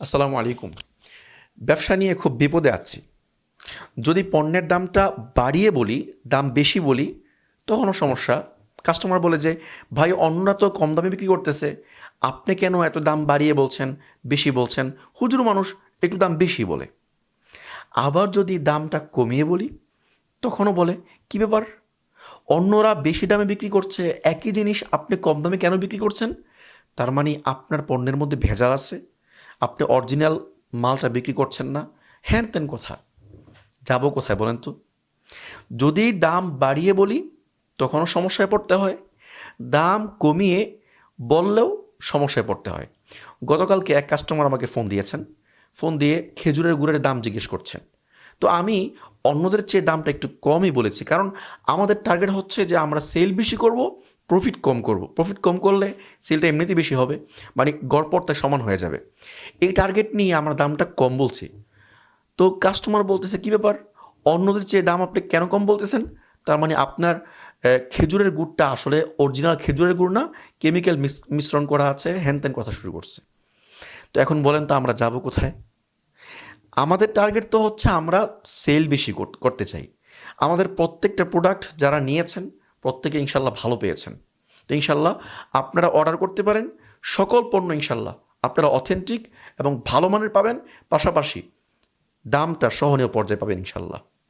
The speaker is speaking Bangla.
আসসালামু আলাইকুম। ব্যবসা নিয়ে খুব বিপদে আছি। যদি পণ্যের দামটা বাড়িয়ে বলি, দাম বেশি বলি, তখনও সমস্যা। কাস্টমার বলে যে, ভাই, অন্যরা তো কম দামে বিক্রি করতেছে। আপনি কেন এত দাম বাড়িয়ে বলছেন, বেশি বলছেন? হুজুর মানুষ একটু দাম বেশি বলে। আবার যদি দামটা কমিয়ে বলি, তখনও বলে, কী ব্যাপার? অন্যরা বেশি দামে বিক্রি করছে, একই জিনিস আপনি কম দামে কেন বিক্রি করছেন? তার মানে আপনার পণ্যের মধ্যে ভেজাল আছে আপনি অরিজিনাল মালটা বিক্রি করছেন না, হ্যান তেন কথা। যাব কোথায় বলেন তো? যদি দাম বাড়িয়ে বলি, তখনও সমস্যায় পড়তে হয়। দাম কমিয়ে বললেও সমস্যায় পড়তে হয়। গতকালকে এক কাস্টমার আমাকে ফোন দিয়েছেন। ফোন দিয়ে খেজুরের গুড়ের দাম জিজ্ঞেস করছেন। তো আমি অন্যদের চেয়ে দামটা একটু কমই বলেছি, কারণ আমাদের টার্গেট হচ্ছে যে আমরা সেল বেশি করব প্রফিট কম করব। প্রফিট কম করলে সেলটা এমনিতেই বেশি হবে মানে গড়পড়তা সমান হয়ে যাবে। এই টার্গেট নিয়ে আমরা দামটা কম বলছি। তো কাস্টমার বলতেছে, কী ব্যাপার? অন্যদের চেয়ে দাম আপনি কেন কম বলতেছেন? তার মানে আপনার খেজুরের গুড়টা আসলে অরিজিনাল খেজুরের গুড় না কেমিক্যাল মিশ্রণ করা আছে হ্যান ত্যান কথা শুরু করছে। তো এখন বলেন তো আমরা যাব কোথায়? আমাদের টার্গেট তো হচ্ছে আমরা সেল বেশি কর- করতে চাই। আমাদের প্রত্যেকটা প্রোডাক্ট যারা নিয়েছেন প্রত্যেকে ইনশাল্লাহ ভালো পেয়েছেন। তো ইনশাল্লাহ আপনারা অর্ডার করতে পারেন, সকল পণ্য ইনশাল্লাহ আপনারা অথেন্টিক এবং ভালো মানের পাবেন, পাশাপাশি দামটা সহনীয় পর্যায়ে পাবেন ইনশাল্লাহ।